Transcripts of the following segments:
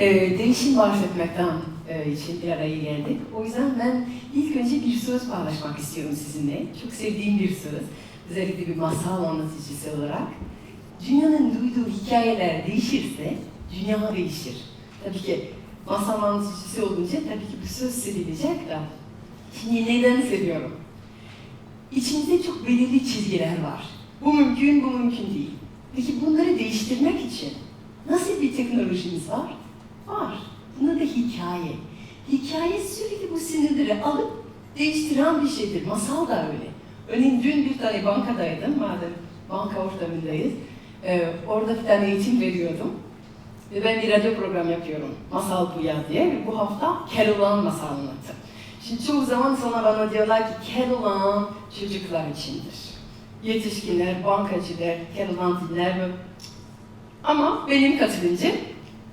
e, değişim bahsetmekten e, için bir araya geldik. O yüzden ben ilk önce bir söz paylaşmak istiyorum sizinle. Çok sevdiğim bir söz. Özellikle bir masal anlatıcısı olarak. Dünyanın duyduğu hikayeler değişirse dünya değişir. Tabii ki masal anlatıcısı olunca tabii ki bu söz sevilecek de. Şimdi neden seviyorum? İçimizde çok belirli çizgiler var. Bu mümkün, bu mümkün değil. Peki bunları değiştirmek için nasıl bir teknolojimiz var? Var. Buna da hikaye. Hikaye sürekli bu sinirleri alıp değiştiren bir şeydir. Masal da öyle. Örneğin dün bir tane bankadaydım, madem banka ortamındayız. Ee, orada bir tane eğitim veriyordum. Ve ben bir radyo program yapıyorum. Masal bu ya diye. Ve bu hafta Keloğlan masal anlattım. Şimdi çoğu zaman sonra bana diyorlar ki Keloğlan çocuklar içindir. Yetişkinler, bankacılar, Keloğlan dinler mi? Ama benim katılımcım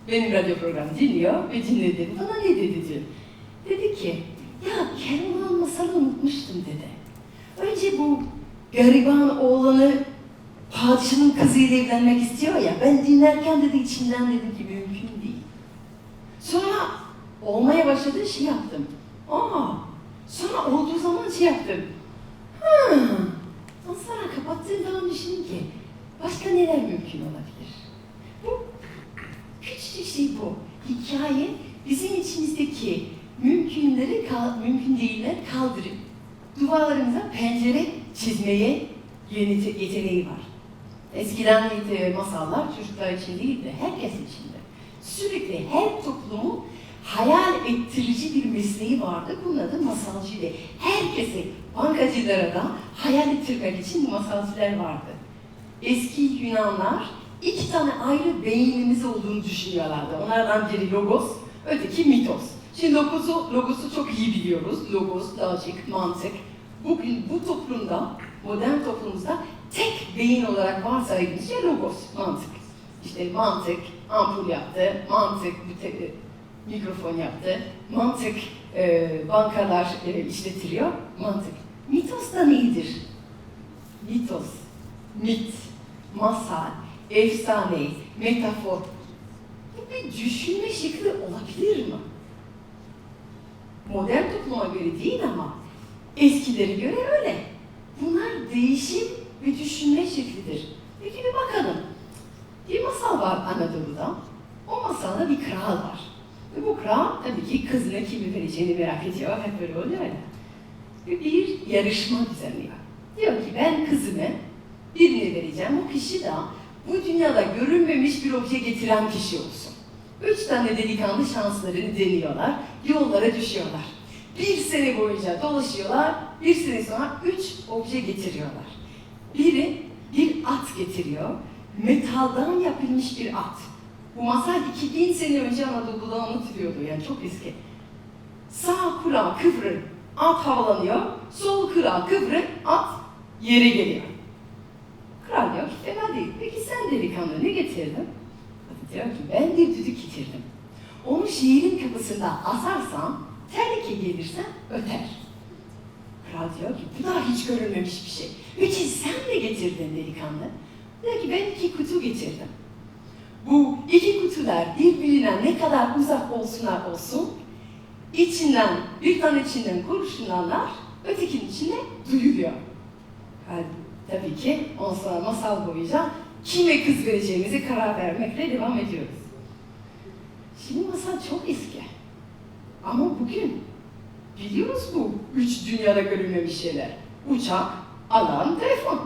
benim radyo programı dinliyor ve dinledi. Bana ne dedi diyor. Dedi ki, ya Keloğlan masalı unutmuştum dedi. Önce bu gariban oğlanı padişahın kızıyla evlenmek istiyor ya, ben dinlerken dedi içimden dedim ki mümkün değil. Sonra olmaya başladı şey yaptım. Aa, sonra olduğu zaman şey yaptım. Hmm. Sonra kapattığım zaman düşündüm ki başka neler mümkün olabilir? Küçücük şey bu. Hikaye bizim içimizdeki mümkünleri, mümkün değiller kaldırıp duvarlarımıza pencere çizmeye yeteneği var. Eskiden masallar çocuklar için değil de herkes için de. Sürekli her toplumun hayal ettirici bir mesleği vardı. Bunun adı masalcıydı. Herkese, bankacılara da hayal ettirmek için masalcılar vardı. Eski Yunanlar iki tane ayrı beynimiz olduğunu düşünüyorlardı. Onlardan biri logos, öteki mitos. şimdi logosu, logosu çok iyi biliyoruz. Logos, logik, mantık. Bugün bu toplumda, modern toplumumuzda tek beyin olarak varsaydığımız şey logos, mantık. İşte mantık ampul yaptı, mantık müte- mikrofon yaptı, mantık e, bankalar e, işletiliyor, mantık. Mitos da nedir? Mitos, mit, masal, efsane, metafor. Bir düşünme şekli olabilir mi? Modern topluma göre değil ama eskilere göre öyle. Bunlar değişim ve düşünme şeklidir. Peki bir bakalım. Bir masal var Anadolu'da. O masalda bir kral var. Ve bu kral tabii ki kızına kimi vereceğini merak ediyor. Hep böyle oluyor ya. Ve bir yarışma düzenliyor. Diyor ki ben kızımı birine vereceğim. O kişi de bu dünyada görünmemiş bir obje getiren kişi olsun. Üç tane delikanlı şanslarını deniyorlar. Yollara düşüyorlar. Bir sene boyunca dolaşıyorlar. Bir sene sonra üç obje getiriyorlar. Biri bir at getiriyor. Metaldan yapılmış bir at. Bu masal 2000 sene önce Anadolu'da anlatılıyordu yani çok eski. Sağ kulağı kıvrır, at havalanıyor. Sol kulağı kıvrır, at yere geliyor. Kral diyor ki fena değil. Peki sen delikanlı ne getirdin? Diyor ki ben bir düdük getirdim. Onu şehrin kapısında asarsan, tehlike gelirse öter. Kral diyor ki bu da hiç görülmemiş bir şey. Peki sen ne getirdin delikanlı? Diyor ki ben iki kutu getirdim. Bu iki kutular birbirinden ne kadar uzak olsunlar olsun, içinden, bir tane içinden kurşunlanlar, ötekinin içine duyuluyor. Yani, tabii ki sonra masal boyunca kime kız vereceğimizi karar vermekle devam ediyoruz. Şimdi masal çok eski. Ama bugün biliyoruz bu üç dünyada görülmemiş şeyler. Uçak, alan, telefon.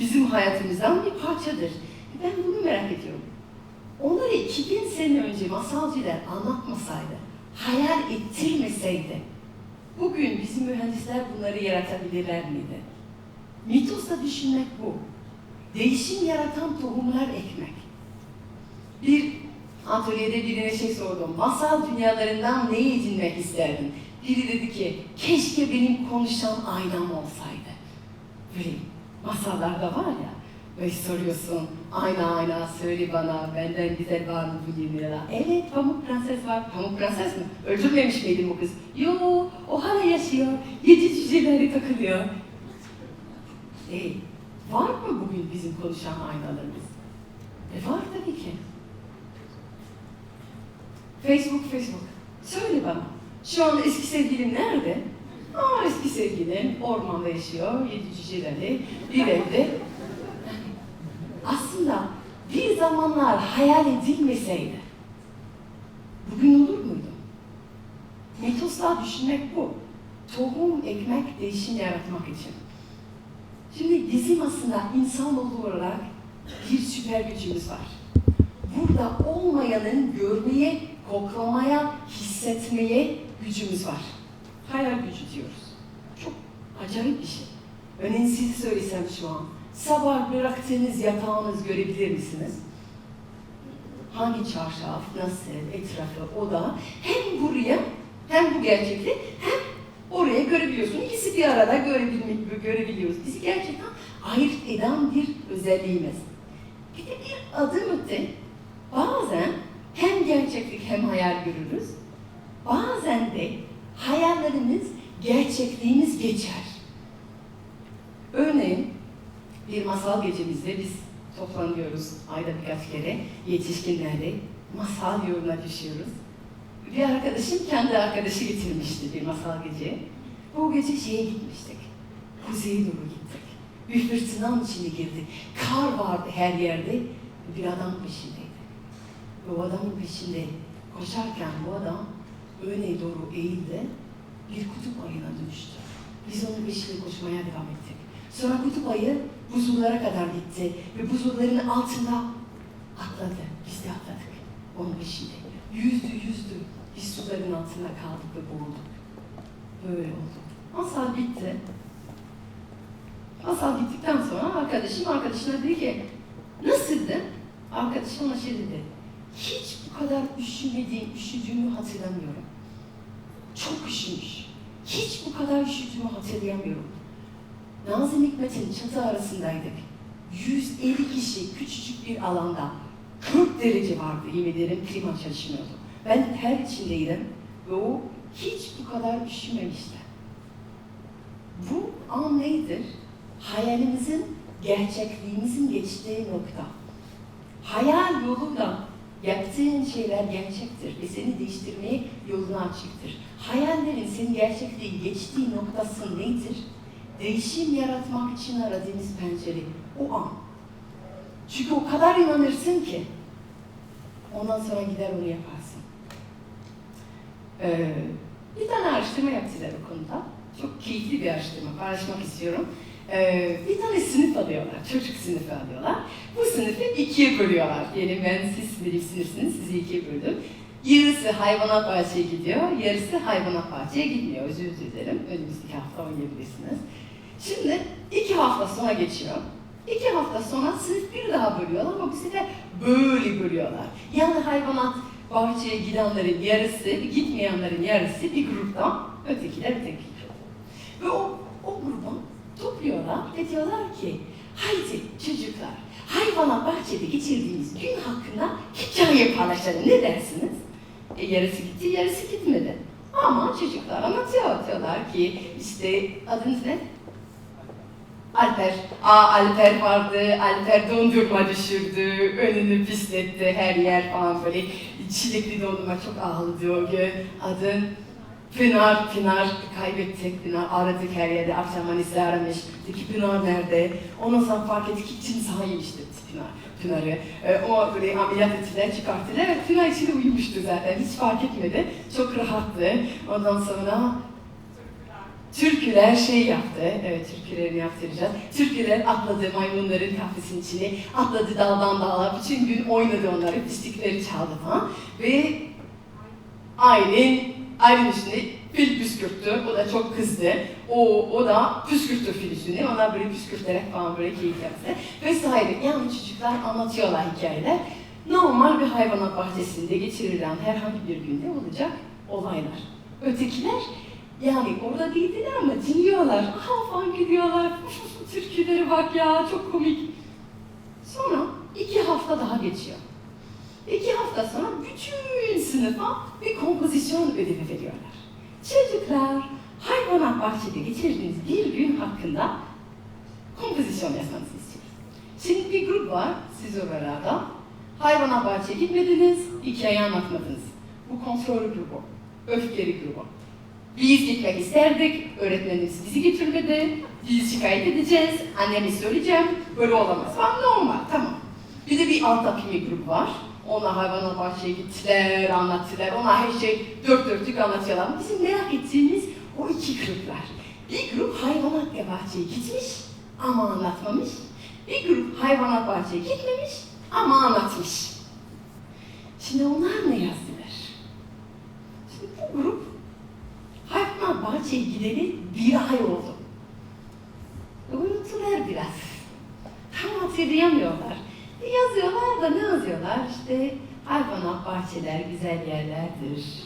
Bizim hayatımızdan bir parçadır. Ben bunu merak ediyorum. Onları 2000 sene önce masalcılar anlatmasaydı, hayal ettirmeseydi, bugün bizim mühendisler bunları yaratabilirler miydi? Mitos'ta düşünmek bu. Değişim yaratan tohumlar ekmek. Bir atölyede birine şey sordum. Masal dünyalarından ne edinmek isterdin? Biri dedi ki, keşke benim konuşan aynam olsaydı. Böyle masallarda var ya, böyle soruyorsun, ayna ayna söyle bana, benden güzel var mı bu dünyada? Evet, Pamuk Prenses var. Pamuk Prenses mi? Öldürmemiş miydin bu kız? Yo, o hala yaşıyor. Yedi cüceleri takılıyor. E, var mı bugün bizim konuşan aynalarımız? E var tabii ki. Facebook, Facebook. Söyle bana. Şu an eski sevgilim nerede? Aa eski sevgilim ormanda yaşıyor, yedi cücelerle bir evde. Aslında bir zamanlar hayal edilmeseydi, bugün olur muydu? Mitoslar düşünmek bu. Tohum ekmek değişim yaratmak için. Şimdi bizim aslında insanoğlu olarak bir süper gücümüz var. Burada olmayanın görmeye, koklamaya, hissetmeye gücümüz var. Hayal gücü diyoruz. Çok acayip bir şey. Örneğin size söylesem şu an, sabah bıraktığınız yatağınız görebilir misiniz? Hangi çarşaf, nasıl, etrafı, oda, hem buraya, hem bu gerçekliği, hem oraya görebiliyorsun. İkisi bir arada görebilmek, görebiliyoruz. Bizi gerçekten ayırt eden bir özelliğimiz. Bir de bir adım öte, bazen hem gerçeklik hem hayal görürüz, bazen de hayallerimiz gerçekliğimiz geçer. Örneğin bir masal gecemizde biz toplanıyoruz ayda birkaç kere yetişkinlerle masal yoluna düşüyoruz. Bir arkadaşım kendi arkadaşı getirmişti bir masal gece. Bu gece şeye gitmiştik. Kuzeye doğru gittik. Bir fırtınanın içine girdik. Kar vardı her yerde. Bir adam peşindeydi. O adamın peşinde koşarken bu adam öne doğru eğildi. Bir kutup ayına dönüştü. Biz onun peşinde koşmaya devam ettik. Sonra kutup ayı buzullara kadar gitti ve buzulların altında atladı. Biz de atladık onun peşinde. Yüzdü yüzdü. Biz suların altında kaldık ve boğulduk. Böyle oldu. Masal bitti. Masal bittikten sonra arkadaşım arkadaşına dedi ki nasıldı? Arkadaşım şey dedi. Hiç bu kadar üşümediğim, üşüdüğümü hatırlamıyorum. Çok üşümüş. Hiç bu kadar üşüdüğümü hatırlayamıyorum. Nazım Hikmet'in çatı arasındaydık. 150 kişi küçücük bir alanda 40 derece vardı yemin ederim klima çalışmıyordu. Ben ter içindeydim ve o hiç bu kadar üşümemişti. Bu an nedir? Hayalimizin gerçekliğimizin geçtiği nokta. Hayal yoluyla yaptığın şeyler gerçektir ve seni değiştirmeye yolunu açıktır. Hayallerin senin gerçekliği geçtiği noktası nedir? Değişim yaratmak için aradığınız pencere o an. Çünkü o kadar inanırsın ki ondan sonra gider onu yaparsın. Ee, bir tane araştırma yaptılar o konuda. Çok keyifli bir araştırma paylaşmak istiyorum. Ee, bir tane sınıf alıyorlar, çocuk sınıfı alıyorlar. Bu sınıfı ikiye bölüyorlar. Yani ben siz bilim sınıfsınız, sizi ikiye böldüm. Yarısı hayvanat bahçeye gidiyor, yarısı hayvanat bahçeye gitmiyor. Özür dilerim, önümüzdeki hafta oynayabilirsiniz. Şimdi iki hafta sonra geçiyor. İki hafta sonra sınıf bir daha bölüyorlar ama bu sefer böyle bölüyorlar. Yani hayvanat bahçeye gidenlerin yarısı, gitmeyenlerin yarısı bir gruptan, ötekiler öteki. Ve o, o grubu topluyorlar ve diyorlar ki, haydi çocuklar, hayvanat bahçede geçirdiğiniz gün hakkında hikaye paylaşalım. Ne dersiniz? E, yarısı gitti, yarısı gitmedi. Ama çocuklar anlatıyor. Diyorlar ki işte adınız ne? Alper. Aa Alper vardı. Alper dondurma düşürdü. Önünü pisletti. Her yer falan böyle çilekli dondurma çok ağladı o gün. Adın Pınar, Pınar kaybettik, Pınar aradık her yerde, akşam annesi aramış, dedi ki Pınar nerede? Ondan sonra fark ettik ki kimse yemişti Pınar, Pınar'ı. Ee, o böyle ameliyat ettiler, çıkarttılar ve Pınar içinde uyumuştu zaten, hiç fark etmedi, çok rahattı. Ondan sonra Türküler şey yaptı, evet türkülerini yaptıracağız. Türküler atladı maymunların kafesinin içine, atladı daldan dala, bütün gün oynadı onları, pislikleri çaldı falan. Ve Aylin, Aylin üstüne fil püskürttü, o da çok kızdı. O, o da püskürttü fil üstüne, onlar böyle püskürterek falan böyle keyif yaptı. Vesaire, yani çocuklar anlatıyorlar hikayeler. Normal bir hayvanat bahçesinde geçirilen herhangi bir günde olacak olaylar. Ötekiler yani orada değildiler ama dinliyorlar. Aha falan gidiyorlar. Türkülere bak ya çok komik. Sonra iki hafta daha geçiyor. İki hafta sonra bütün sınıfa bir kompozisyon ödevi veriyorlar. Çocuklar hayvanat bahçede geçirdiğiniz bir gün hakkında kompozisyon yazmanızı istiyoruz. Şimdi bir grup var siz oralarda. Hayvanat bahçeye gitmediniz, hikaye anlatmadınız. Bu kontrol grubu, öfkeli grubu. Biz gitmek isterdik, öğretmenimiz bizi götürmedi, biz şikayet edeceğiz, annemi söyleyeceğim, böyle olamaz falan normal, tamam. Bir de bir alt akimi grubu var. Ona hayvanat bahçeye gittiler, anlattılar, ona her şey dört dörtlük anlatıyorlar. Bizim merak ettiğimiz o iki gruplar. Bir grup hayvanat bahçeye gitmiş ama anlatmamış. Bir grup hayvanat bahçeye gitmemiş ama anlatmış. Şimdi onlar ne yazdılar? Şimdi bu grup hayvanat bahçeye gideli bir ay oldu. Unuttular biraz. Tam hatırlayamıyorlar. E yazıyorlar da ne yazıyorlar? İşte hayvanat bahçeler güzel yerlerdir.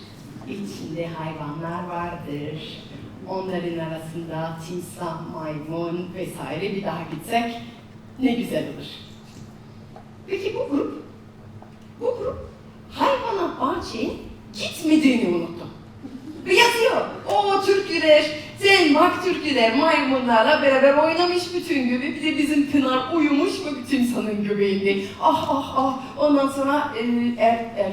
İçinde hayvanlar vardır. Onların arasında timsah, maymun vesaire bir daha gitsek ne güzel olur. Peki bu grup, bu grup hayvanat bahçeye gitmediğini unuttu. Ve yazıyor. O türküler, sen bak türküler maymunlarla beraber oynamış bütün gibi. Bir de bizim Pınar uyumuş mu bütün sanın göbeğinde. Ah ah ah. Ondan sonra e, er, er,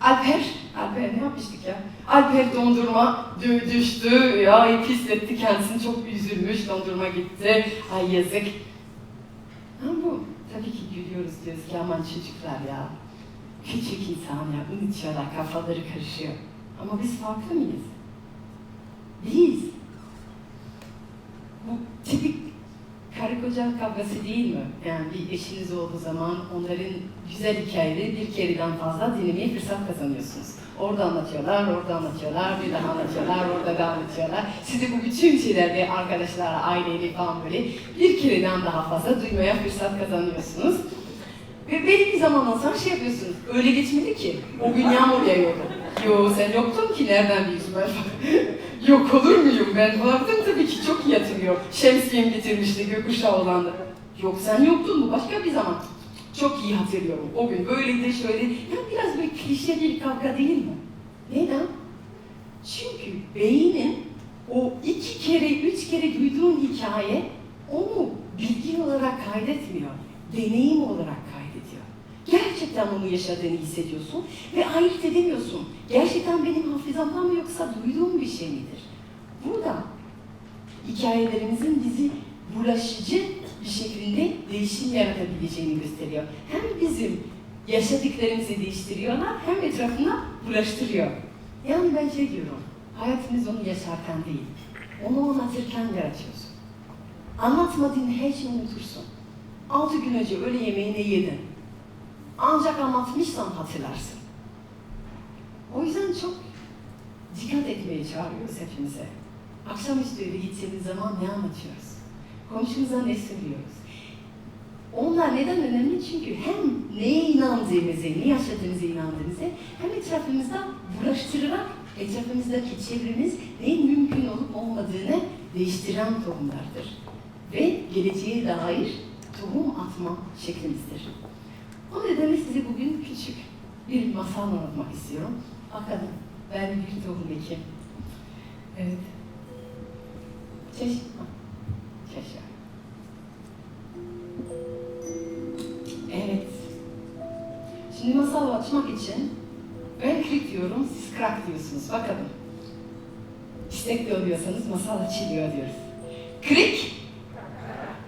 Alper, Alper ne yapmıştık ya? Alper dondurma düştü ya pisletti kendisini çok üzülmüş dondurma gitti. Ay yazık. Ama bu tabii ki gülüyoruz diyoruz ki aman çocuklar ya. Küçük insan ya unutuyorlar kafaları karışıyor. Ama biz farklı mıyız? Biz. Bu tipik karı koca kavgası değil mi? Yani bir eşiniz olduğu zaman onların güzel hikayeleri bir kereden fazla dinlemeye fırsat kazanıyorsunuz. Orada anlatıyorlar, orada anlatıyorlar, bir daha anlatıyorlar, orada da anlatıyorlar. Siz de bu bütün şeyleri arkadaşlarla, aileyle falan böyle bir kereden daha fazla duymaya fırsat kazanıyorsunuz. Ve belli bir zamandan sonra şey yapıyorsunuz, öyle geçmedi ki, o gün yağmur yağıyordu. Yo sen yoktun ki nereden biliyorsun ben? Yok olur muyum ben? Vardım tabii ki çok iyi hatırlıyor. Şemsiyem getirmişti gökkuşağı olandı. Yok sen yoktun mu? Başka bir zaman. Çok iyi hatırlıyorum. O gün böyleydi şöyle. Ya biraz böyle klişe bir kavga değil mi? Neden? Çünkü beynin o iki kere, üç kere duyduğun hikaye onu bilgi olarak kaydetmiyor. Deneyim olarak. Gerçekten onu yaşadığını hissediyorsun ve ayırt edemiyorsun. Gerçekten benim hafızamdan mı yoksa duyduğum bir şey midir? Burada hikayelerimizin bizi bulaşıcı bir şekilde değişim yaratabileceğini gösteriyor. Hem bizim yaşadıklarımızı değiştiriyorlar hem etrafına bulaştırıyor. Yani ben şey diyorum, hayatımız onu yaşarken değil, onu anlatırken yaratıyorsun. Anlatmadığın her şeyi unutursun. Altı gün önce öğle yemeğini yedin. Ancak anlatmışsan hatırlarsın. O yüzden çok dikkat etmeye çağırıyoruz hepimize. Akşamüstü eve gittiğimiz zaman ne anlatıyoruz? Komşumuza ne söylüyoruz? Onlar neden önemli? Çünkü hem neye inandığımızı, ne yaşadığımızı inandığımızı hem etrafımızda bulaştırarak etrafımızdaki çevremiz neyin mümkün olup olmadığını değiştiren tohumlardır. Ve geleceğe dair tohum atma şeklimizdir. O nedenle size bugün küçük bir masal anlatmak istiyorum. Bakalım ben bir tohum ekeyim. Evet. Çeş... Çeşme. Evet. Şimdi masal açmak için ben krik diyorum, siz krak diyorsunuz. Bakalım. İstekli oluyorsanız masal açılıyor diyoruz. Krik.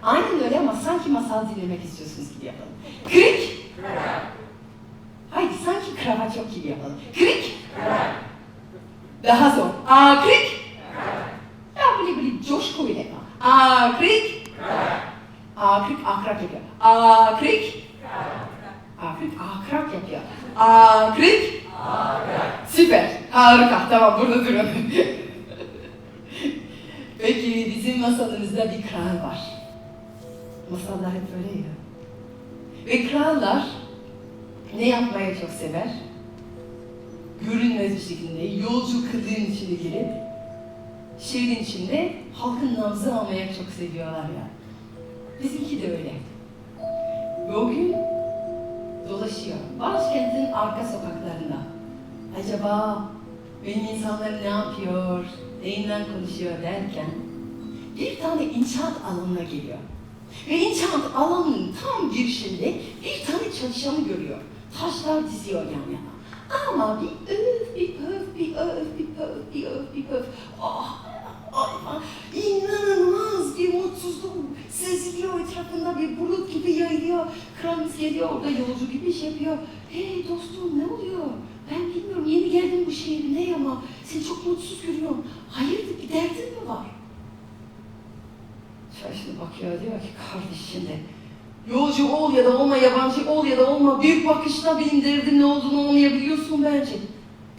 Aynen öyle ama sanki masal dinlemek istiyorsunuz gibi yapalım. Krik. Haydi sanki krava çok gibi yapalım. Krik. Daha zor. Aa krik. Ya böyle böyle coşkuyla yapalım. Aa krik. Aa krik akrap yapıyor. Aa krik. Aa krik akrap yapıyor. Aa krik. Süper. Harika. Tamam burada durun. Peki bizim masalımızda bir kral var. Masallar hep böyle ya. Ve krallar ne yapmayı çok sever? Görünmez bir şekilde yolcu kılığın içine girip şehrin içinde halkın nabzı almaya çok seviyorlar ya. Bizimki de öyle. Ve o gün dolaşıyor. Başkentin arka sokaklarında. Acaba benim insanlarım ne yapıyor, neyinden konuşuyor derken bir tane inşaat alanına geliyor. Ve inşaat alanının tam girişinde bir tane çalışanı görüyor. Taşlar diziyor yan yana. Ama bir öf, bir pöf, bir öf, bir pöf, bir öf, bir pöf. Ah, ah, ah, inanılmaz bir mutsuzluk seziliyor etrafında bir bulut gibi yayılıyor. Kralımız geliyor orada yolcu gibi iş yapıyor. Hey dostum ne oluyor? Ben bilmiyorum yeni geldim bu şehre ama seni çok mutsuz görüyorum. Hayırdır bir derdin mi var? Şaşırdı bakıyor diyor ki kardeşim de yolcu ol ya da olma, yabancı ol ya da olma büyük bakışla benim derdim ne olduğunu anlayabiliyorsun bence.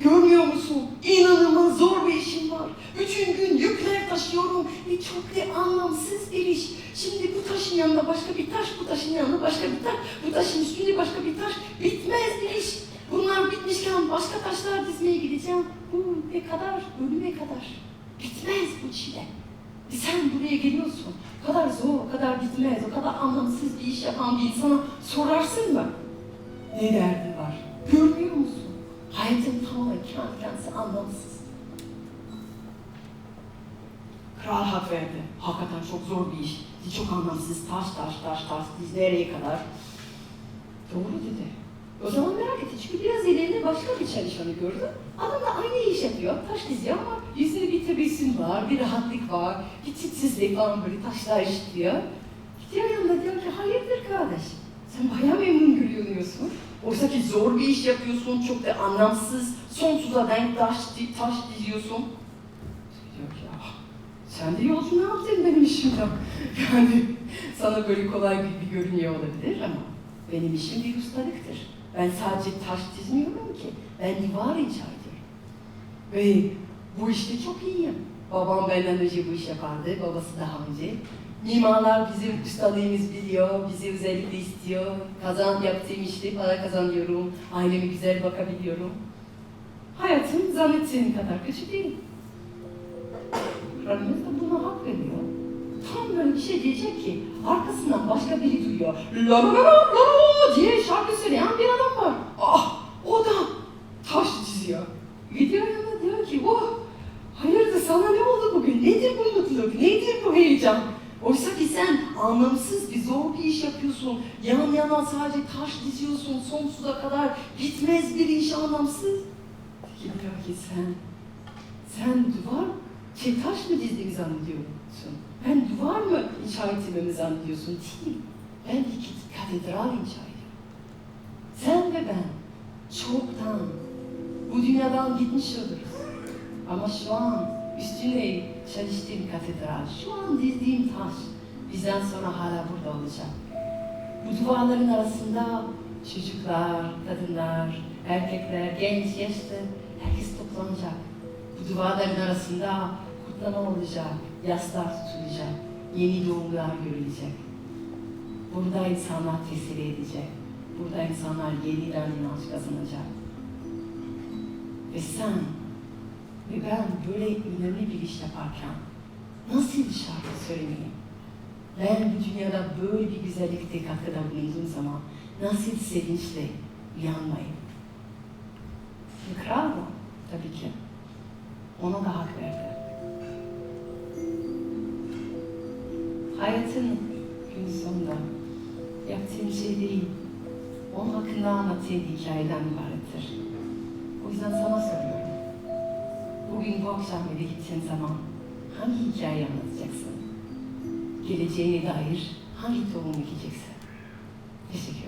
Görmüyor musun? İnanılmaz zor bir işim var. Bütün gün yükler taşıyorum ve çok da anlamsız bir iş. Şimdi bu taşın yanında başka bir taş, bu taşın yanında başka bir taş, bu taşın üstünde başka bir taş. Bitmez bir iş. Bunlar bitmişken başka taşlar dizmeye gideceğim. Bu ne kadar, ölüme kadar. Bitmez bu çile. Sen buraya geliyorsun. O kadar zor, o kadar bitmez, o kadar anlamsız bir iş yapan bir insana sorarsın mı? Ne derdi var? Görmüyor musun? Hayatın tamamen kendi kendisi anlamsız. Kral hak verdi. Hakikaten çok zor bir iş. Çok anlamsız. Taş taş taş taş. Biz nereye kadar? Doğru dedi. O zaman merak etti. Çünkü biraz ileride başka bir çalışanı gördü. Adam da aynı iş yapıyor. Taş diziyor ama yüzünde bir tebessüm var, bir rahatlık var, bir titsizlik var böyle taşlar işliyor. Gidiyor yanında diyor ki hayırdır kardeş? Sen bayağı memnun görünüyorsun. Oysa ki zor bir iş yapıyorsun, çok da anlamsız, sonsuza denk taş, taş diziyorsun. Diyor ki ah, sen de yolcu ne yaptın benim işimden? Yani sana böyle kolay gibi görünüyor olabilir ama benim işim bir ustalıktır. Ben sadece taş dizmiyorum ki, ben divar inşa ediyorum. Ve bu işte çok iyiyim. Babam benden önce bu iş yapardı, babası daha önce. Mimarlar bizim ustalığımız biliyor, bizi özellikle istiyor. Kazan yaptığım işte para kazanıyorum, aileme güzel bakabiliyorum. Hayatım zannettiğin kadar kötü değil. Rabbimiz de buna hak veriyor. Tam böyle bir şey diyecek ki arkasından başka biri duyuyor. La la la la diye şarkı söyleyen bir adam var. Ah o da taş çiziyor. Gidiyor yanına diyor ki oh sana ne oldu bugün? Nedir bu mutluluk? Nedir bu heyecan? Oysa ki sen anlamsız bir zor bir iş yapıyorsun. Yan yana sadece taş diziyorsun sonsuza kadar. Bitmez bir iş anlamsız. Diyor ki sen, sen duvar, şey taş mı dizdiğini zannediyorsun? Ben duvar mı inşa ettiğimi zannediyorsun? Değil. Ben bir katedral inşa ediyorum. Sen ve ben çoktan bu dünyadan gitmiş oluruz. Ama şu an üstüne çalıştığım katedral, şu an dizdiğim taş bizden sonra hala burada olacak. Bu arasında çocuklar, kadınlar, erkekler, genç, yaşlı herkes toplanacak. Bu duvarların arasında kutlama olacak, yaslar tutulacak, yeni doğumlar görülecek. Burada insanlar tesir edecek. Burada insanlar yeniden inanç kazanacak. Ve sen ve ben böyle önemli bir iş yaparken nasıl şarkı söylemeyeyim? Ben bu dünyada böyle bir güzellikte katkıda bulunduğum zaman nasıl sevinçle uyanmayayım? Kral mı? Tabii ki. Ona da hak verdi. Hayatın gün sonunda yaptığın şey değil, onun hakkında anlattığın hikayeden ibarettir. O yüzden sana soruyorum. Bugün bu akşam eve gittiğin zaman hangi hikayeyi anlatacaksın? Geleceğe dair hangi tohum dikeceksin? Teşekkür